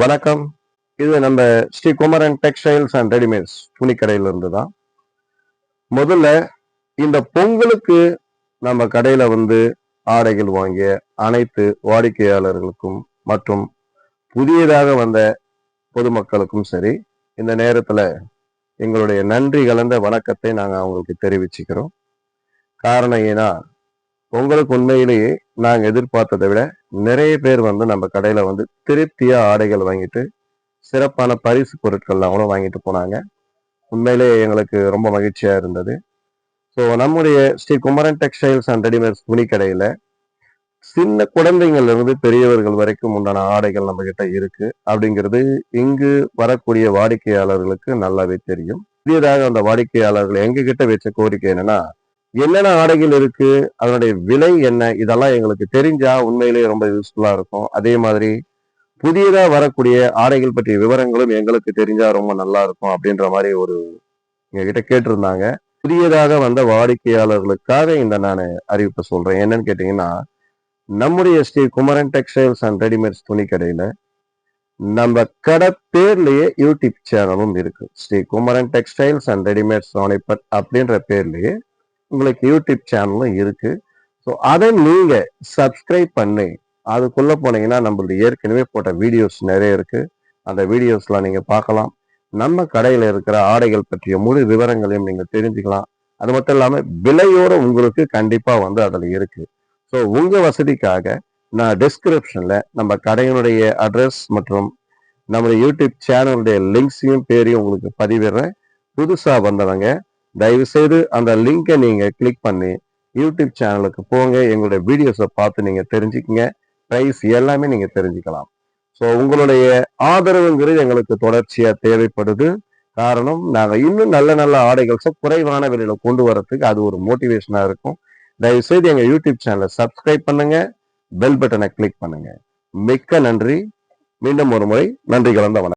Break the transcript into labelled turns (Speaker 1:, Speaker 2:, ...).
Speaker 1: வணக்கம். இது நம்ம Sri Kumaran textiles and readymades துணிக்கடையில இருந்து தான் முதல்ல இந்த பொங்கலுக்கு நம்ம கடையில வந்து ஆடைகள் வாங்கிய அனைத்து வாடிக்கையாளர்களுக்கும் மற்றும் புதியதாக வந்த பொதுமக்களுக்கும் சரி இந்த நேரத்துல எங்களுடைய நன்றி கலந்த வணக்கத்தை நாங்கள் அவங்களுக்கு தெரிவிச்சுக்கிறோம். காரணம் ஏன்னா உங்களுக்கு உண்மையிலேயே நாங்கள் எதிர்பார்த்ததை விட நிறைய பேர் வந்து நம்ம கடையில் வந்து திருப்தியாக ஆடைகள் வாங்கிட்டு சிறப்பான பரிசு பொருட்கள்லாம் கூட வாங்கிட்டு போனாங்க. உண்மையிலே எங்களுக்கு ரொம்ப மகிழ்ச்சியாக இருந்தது. ஸோ நம்முடைய Sri Kumaran textiles and readymades துணி கடையில் சின்ன குழந்தைங்கள்லேருந்து பெரியவர்கள் வரைக்கும் உண்டான ஆடைகள் நம்மக்கிட்ட இருக்குது அப்படிங்கிறது இங்கு வரக்கூடிய வாடிக்கையாளர்களுக்கு நல்லாவே தெரியும். புதியதாக அந்த வாடிக்கையாளர்கள் எங்ககிட்ட வச்ச கோரிக்கை என்னென்னா என்னென்ன ஆடைகள் இருக்கு? அதனுடைய விலை என்ன? இதெல்லாம் எங்களுக்கு தெரிஞ்சா உண்மையிலேயே ரொம்ப யூஸ்ஃபுல்லா இருக்கும். அதே மாதிரி புதியதா வரக்கூடிய ஆடைகள் பற்றிய விவரங்களும் எங்களுக்கு தெரிஞ்சா ரொம்ப நல்லா இருக்கும் அப்படின்ற மாதிரி ஒரு எங்ககிட்ட கேட்டிருந்தாங்க. புதியதாக வந்த வாடிக்கையாளர்களுக்காக இந்த நான் அறிவிப்பை சொல்றேன். என்னன்னு கேட்டீங்கன்னா நம்முடைய Sri Kumaran textiles and readymades துணி கடையில நம்ம கடை பேர்லயே யூடியூப் சேனலும் இருக்கு. Sri Kumaran textiles and readymades Sonipat அப்படின்ற பேர்லயே உங்களுக்கு யூடியூப் சேனலும் இருக்கு. ஸோ அதை நீங்க சப்ஸ்கிரைப் பண்ணி அதுக்குள்ள போனீங்கன்னா நம்மளுடைய ஏற்கனவே போட்ட வீடியோஸ் நிறைய இருக்கு. அந்த வீடியோஸ்லாம் நீங்க பார்க்கலாம். நம்ம கடையில் இருக்கிற ஆடைகள் பற்றிய முழு விவரங்களையும் நீங்க தெரிஞ்சுக்கலாம். அது மட்டும் இல்லாமல் விலையோட உங்களுக்கு கண்டிப்பா வந்து அதில் இருக்கு. ஸோ உங்க வசதிக்காக நான் டிஸ்கிரிப்ஷன்ல நம்ம கடையினுடைய அட்ரஸ் மற்றும் நம்முடைய யூடியூப் சேனலுடைய லிங்க்ஸையும் பேரையும் உங்களுக்கு பதிவிடுறேன். புதுசாக வந்தவங்க தயவு செய்து அந்த லிங்கை நீங்க கிளிக் பண்ணி யூடியூப் சேனலுக்கு போங்க. எங்களுடைய வீடியோஸை பார்த்து நீங்க தெரிஞ்சுக்கங்க. ப்ரைஸ் எல்லாமே நீங்க தெரிஞ்சுக்கலாம். ஸோ உங்களுடைய ஆதரவுங்கிறது எங்களுக்கு தொடர்ச்சியா தேவைப்படுது. காரணம் நாங்கள் இன்னும் நல்ல நல்ல ஆடைகள்ஸை குறைவான விலையில கொண்டு வரதுக்கு அது ஒரு மோட்டிவேஷனா இருக்கும். தயவு செய்து எங்க யூடியூப் சேனலை சப்ஸ்கிரைப் பண்ணுங்க. பெல் பட்டனை கிளிக் பண்ணுங்க. மிக்க நன்றி. மீண்டும் ஒரு முறை நன்றி கலந்த வணக்கம்.